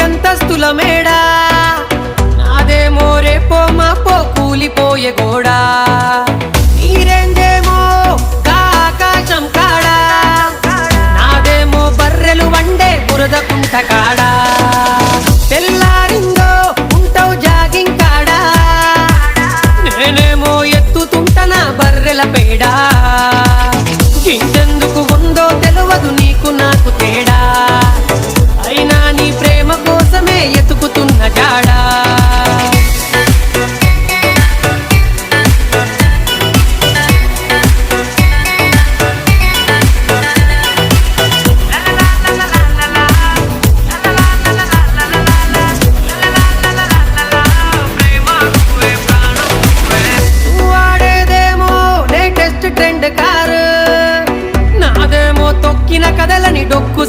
అంతస్తుల మేడా. నాదేమో రేపో మాపో కూలిపోయే గోడా. నీరేందేమో ఆకాశం కాడా. నాదేమో బర్రెలు వండే బురదకుంట కాడా. తెల్లారిందో ఉంటావు జాగింగ్ కాడా. నేనేమో ఎత్తుతుంటనా బర్రెల పేడా. చెక్కిన కథలని డొక్కు